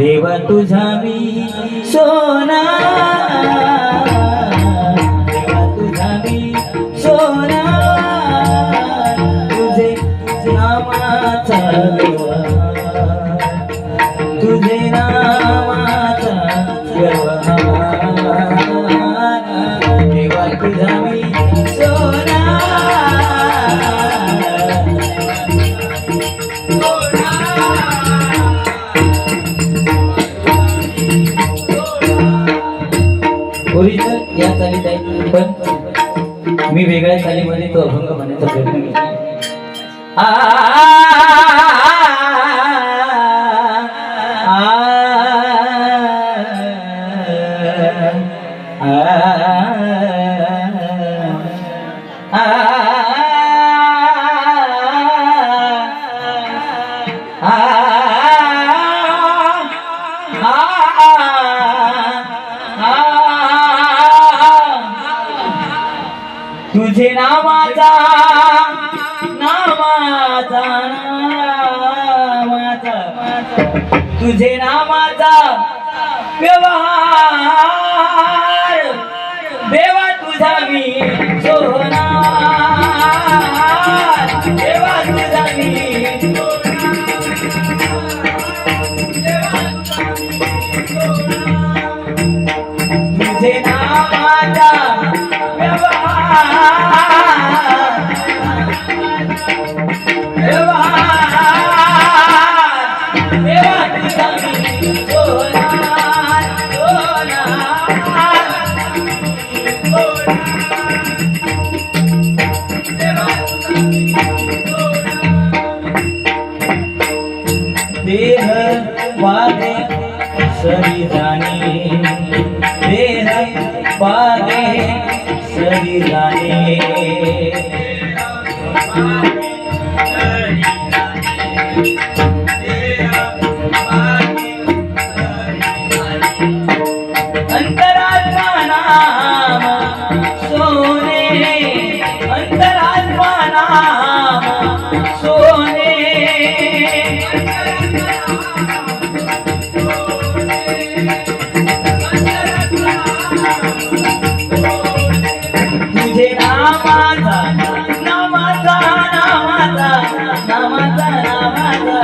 देवा तुझा मी सोना. देवा तुझा मी सोना. तुझे नामाचा तुझे नामाचा देवा तुझा मी ओरिजिनल या चालीत आहे पण मी वेगळ्या चालीमध्ये तो अभंग म्हणायचा प्रयत्न केला आ, तुझे नामाचा नामाचा नामाचा तुझे नामाचा व्यवहार देवा तुझा मी सोना देवा तुझा मी तुझे सरी जाणे देह पागे सरी जाणे अंतरात्मा नाम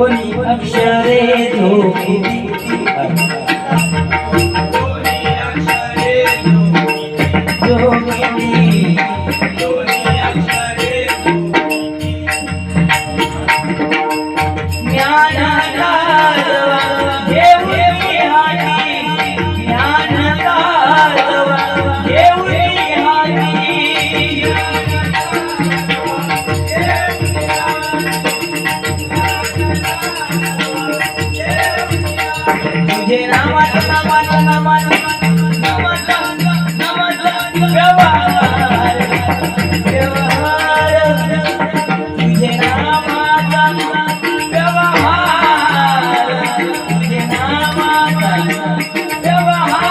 বলি অক্ষরে ধোপি तुझे नामाचं नामाचं नामाचं नामाचं नामाचं व्यवहार. व्यवहार. तुझे नामाचा व्यवहार. तुझे नामाचा व्यवहार.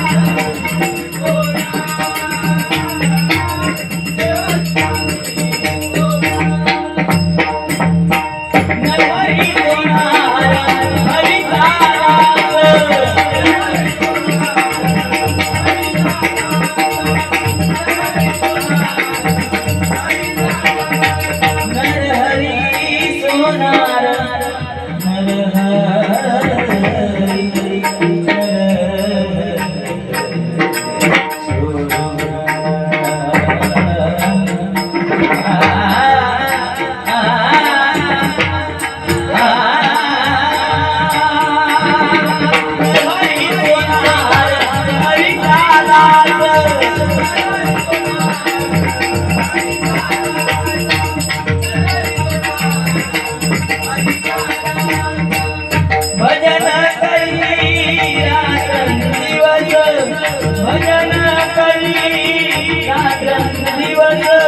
नरहरी सोनारा हरिताराचं नरहरी सोनार नरहरी हरिताराचं भजन करी रात्रंदिवस दिवस.